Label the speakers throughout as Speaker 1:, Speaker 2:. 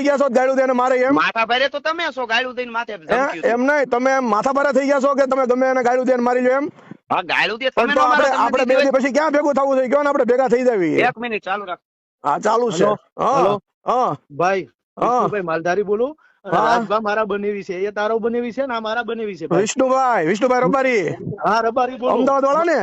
Speaker 1: થઈ ગયા છો ગાળું દઈને મારે એમ?
Speaker 2: માથા ભારે તો તમે છો ગાળું દઈને માથે.
Speaker 1: એમ નહીં તમે એમ માથા ભારે થઈ ગયા છો કે તમે ગમે એને ગાળું દઈને મારી લો એમ?
Speaker 2: હા ગાળું દે તમે
Speaker 1: આપણે આપણે બે દિવસ પછી ક્યાં ભેગું થવું છે? કયો ને આપણે ભેગા થઈ જાવી
Speaker 2: એક મિનિટ ચાલુ રાખ.
Speaker 1: હા ચાલુ છે.
Speaker 3: હલો?
Speaker 1: હા? હા.
Speaker 3: ભાઈ
Speaker 1: હા.
Speaker 3: માલધારી બોલું. રાજભા મારા બનેવી છે. એ તારો બનેવી છે ને આ મારા બનેવી છે
Speaker 1: વિષ્ણુભાઈ વિષ્ણુભાઈ રબારી.
Speaker 3: હા રબારી બોલો.
Speaker 1: અમદાવાદ વાળા ને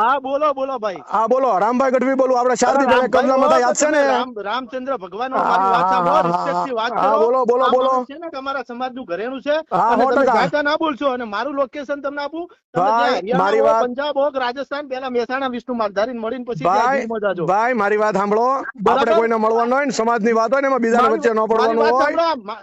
Speaker 3: હા બોલો બોલો ભાઈ.
Speaker 1: હા બોલો. રામભાઈ ગઢવી બોલું. આપણે શારદી પેલા
Speaker 3: રામભાઈ
Speaker 1: કબજામાં
Speaker 3: બોલો
Speaker 1: યાદ છે ને?
Speaker 3: રામચંદ્ર ભગવાન
Speaker 1: હા, બોલો, બોલો, બોલો.
Speaker 3: છે ને તમારા સમાજનું ઘરેણું છે અને તમે ગાતા ના બોલશો અને મારું લોકેશન તમને આપું.
Speaker 1: મારી વાત-
Speaker 3: પંજાબ હોક રાજસ્થાન પેલા મહેસાણા વિષ્ણુ માલધારી મળીને પછી
Speaker 1: ભાઈ ભાઈ મારી વાત સાંભળો. આપણે કોઈને મળવાનું હોય ને સમાજની વાત હોય ને એમાં
Speaker 3: બીજા
Speaker 1: વચ્ચે ન પડવાનું હોય.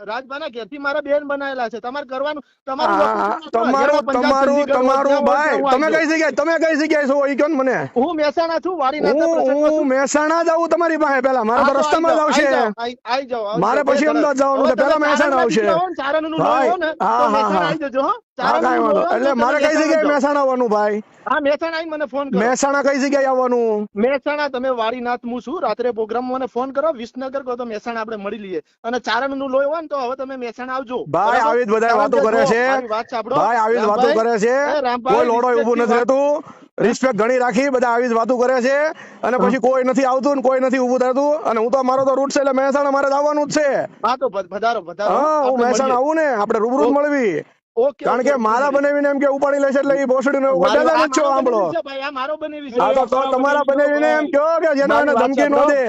Speaker 3: રાજભાના ઘેરથી મારા બેન બનાયેલા છે. તમારે કરવાનું. તમારું
Speaker 1: તમારું તમારું ભાઈ તમે કઈ જગ્યાએ તમે કઈ જગ્યાએ છો? એ કયો ને મને?
Speaker 3: હું મહેસાણા છું વાડીનાથના પ્રસંગમાં
Speaker 1: હું
Speaker 3: છું.
Speaker 1: મહેસાણા જ તમારી પાસે પેલા મારે તો
Speaker 3: તો
Speaker 1: રસ્તામાં જ આવશે
Speaker 3: જાઓ, આઈ જાઓ, આઈ જાઓ, આઈ
Speaker 1: મારે પછી અમદાવાદ જવાનું છે. પહેલા
Speaker 3: તમે
Speaker 1: મહેસાણા આવશે.
Speaker 3: ચારણના દીકરા હો ને, ચારણનું
Speaker 1: ભાઈ,
Speaker 3: હોય ને, તો
Speaker 1: હા, હા, હા.
Speaker 3: આઈ જજો, હો.
Speaker 1: હા કાંઈ
Speaker 3: ચારણનું
Speaker 1: વાંધો
Speaker 3: હોય ને,
Speaker 1: એટલે મારે કઈ જગ્યાએ મહેસાણા આવવાનું ભાઈ?
Speaker 3: હા મહેસાણા આવીને મને ફોન કરો.
Speaker 1: મહેસાણા કઈ જગ્યાએ આવવાનું?
Speaker 3: મહેસાણા તમે વાડીનાથ હું છું. રાત્રે પ્રોગ્રામ મને ફોન કરો. વિસનગર કહો તો મહેસાણા આપણે મળી લઈએ. અને ચારણનું લોહી હોય ને તો હવે તમે મહેસાણા આવજો.
Speaker 1: ભાઈ આવી બધા વાતો કરે છે. ભાઈ આવી વાતો કરે છે. કોઈ લોડો ઊભું નથી રહેતું. રિસ્પેક્ટ ઘણી રાખી બધા આવી જ વાતો કરે છે. અને પછી કોઈ નથી આવતું ને કોઈ નથી ઉભું થતું. અને હું તો મારો તો રૂટ છે એટલે મહેસાણા મારે આવવાનું જ છે.
Speaker 3: હા તો પ- પધારો પધારો
Speaker 1: હા હું મહેસાણા આવું ને આપણે રૂબરૂ મળવી. કારણ કે મારા બનાવીને એમ કે ઉપાડી લેશે એટલે એ ભોસડીનો
Speaker 3: નો
Speaker 1: વધારે છો
Speaker 3: મારો
Speaker 1: સાંભળો
Speaker 3: બનેવી છે ભાઈ, આ મારો બનેવી છે.
Speaker 1: હા તો તો તમારા બનાવીને એમ કહો કે જેને ધમકી નો દે.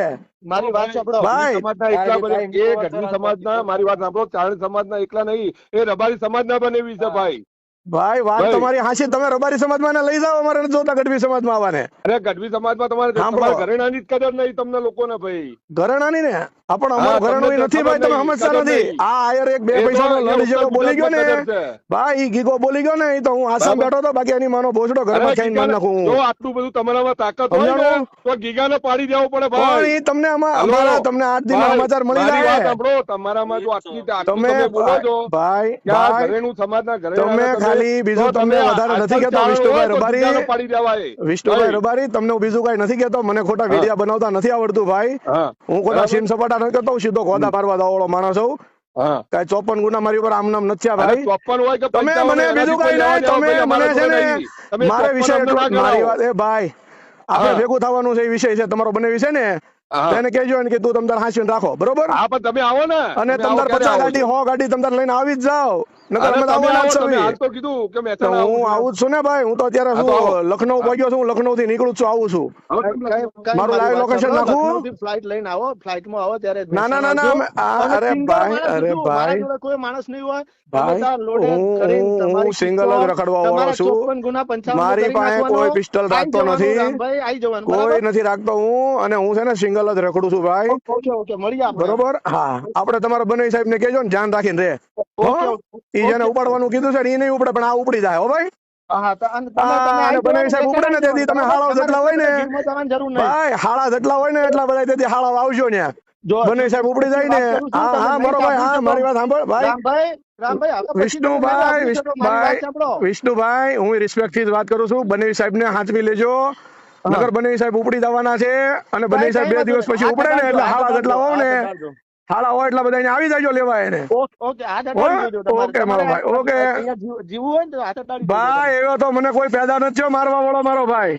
Speaker 3: મારી વાત સાંભળો.
Speaker 4: સમાજના એકલા બને. એ ગઢવી સમાજના મારી વાત સાંભળો. ચારણ સમાજના એકલા નહીં એ રબારી સમાજના બનેવી છે ભાઈ.
Speaker 1: ભાઈ વાત તમારી હાસી તમે રબારી સમાજમાં લઈ જાઓ અમારે જોતા ગઢવી સમાજમાં આવવાને.
Speaker 4: અરે ગઢવી સમાજમાં તમારે. તમારા ઘરેણાની જ કદર નહીં તમને લોકોને ભાઈ.
Speaker 1: ઘરેણાની ને?
Speaker 4: આપણ
Speaker 1: અમારું ઘરેણું નથી ભાઈ તમે સમજતા નથી. આ આયર એક બે પૈસાનો લડી જેવો બોલી ગયો ને. ભાઈ ઈ ગીગો બોલી ગયો ને એ તો હું આસામ બેઠો તો બાકી એની માનો ભોસડો
Speaker 4: ઘર
Speaker 1: ઘરમાં ખાઈને મારી નાખું
Speaker 4: જો આટલું બધું તમારામાં તાકાત હોય ને? તો ગીગાને પાડી દેવો પડે
Speaker 1: પણ
Speaker 4: ભાઈ
Speaker 1: ઈ તમને અમારા તમને આઠ દિન સમાચાર મળી જાય.
Speaker 4: સાંભળો. તમારામાં જો આટલી
Speaker 1: તમે
Speaker 4: તમે બોલો છો
Speaker 1: ભાઈ ભાઈ
Speaker 4: ઘરેણું સમાજના
Speaker 1: તમે
Speaker 4: ઘરેણાના
Speaker 1: ખાલી બીજું તમને વધારે નથી કહેતો વિષ્ણુભાઈ રબારી. વિષ્ણુભાઈ રબારી તમને હું બીજું કઈ નથી કહેતો મને ખોટા વિડિયા બનાવતા નથી આવડતું ભાઈ.
Speaker 4: હું.
Speaker 1: ખોટા. સીન સપાટા નથી કરતો હું સીધો ખોદા પારવા દાવડો માણસ છું કઈ ચોપન ગુના મારી ઉપર આમ નામ નથી ભાઈ.
Speaker 4: ચોપન હોય કે
Speaker 1: તમે મને બીજું કઈ નહીં તમે મને છે ને મારે વિષય મારી વાત એ ભાઈ આપણે ભેગું થવાનું છે એ વિષય છે તમારો બને વિષય ને. તેને કેજો ને કે તું તમદાર હાંસીને રાખો બરોબર?
Speaker 4: હા પણ તમે આવો ને.
Speaker 1: અને
Speaker 4: તમે આવો
Speaker 1: તમતાર
Speaker 4: ક્યારે
Speaker 1: પચાસ ગાડી? હો ગાડી તમદાર લઈને આવી જ જાઓ.
Speaker 4: આવો,
Speaker 1: છું ને ભાઈ હું તો અત્યારે. શું લખનઉ પહોંચ્યો છું લખનઉ થી નીકળું છું આવું છું મારું
Speaker 3: મારી
Speaker 1: live
Speaker 3: વાત
Speaker 1: location
Speaker 3: સાંભળો,
Speaker 1: નાખું?
Speaker 3: લખનઉથી લઈને આવો ફ્લાઇટમાં આવો ત્યારે
Speaker 1: ના, ના, ના, ના,
Speaker 3: મહેસાણા
Speaker 1: અમે- આ-
Speaker 3: આવજો.
Speaker 1: અરે ભાઈ, અરે ભાઈ.
Speaker 3: કોઈ માણસ નહીં હોય
Speaker 1: ભાઈ, હું-
Speaker 3: કરીને
Speaker 1: હું-
Speaker 3: તમારી
Speaker 1: હું single જ રખડવા વાળો છું.
Speaker 3: 54 ગુના 55
Speaker 1: મારી પાસે કોઈ
Speaker 3: પિસ્ટલ
Speaker 1: રાખતો નથી. કોઈ નથી રાખતો હું અને હું છે ને સિંગલ જ રખડું છું ભાઈ. બરોબર હા આપડે તમારા બનવી સાહેબ ને કેજો ને ધ્યાન રાખીને રે. ઈ જેને ઉપાડવાનું કીધું છે ને નહીં ઉપડે પણ આ ઉપડી જાય હો ભાઈ. વિષ્ણુભાઈ હું રિસ્પેક્ટથી વાત કરું છું. બને સાહેબ ને હાંચવી લેજો. નગર બને સાહેબ ઉપડી જવાના છે. અને બને સાહેબ બે દિવસ પછી ઉપડે ને એટલે હાળા જેટલા હોવ ને હાળા હોય એટલા બધા આવી જાયજો લેવા એને.
Speaker 3: ઓકે
Speaker 1: મારો ભાઈ, ઓકે.
Speaker 3: જીવવું હોય ને હાથ
Speaker 1: ભાઈ એવો તો મને કોઈ પેદા નથી મારવા વાળો મારો ભાઈ.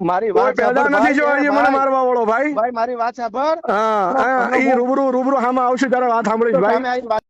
Speaker 3: મારી વાત
Speaker 1: પેદા નથી જો મને મારવા વાળો ભાઈ.
Speaker 3: ભાઈ મારી વાત સાંભળ.
Speaker 1: હા હા રૂબરૂ રૂબરૂ હામાં આવશે ત્યારે વાત સાંભળીશ ભાઈ.
Speaker 3: તમે આવી વાત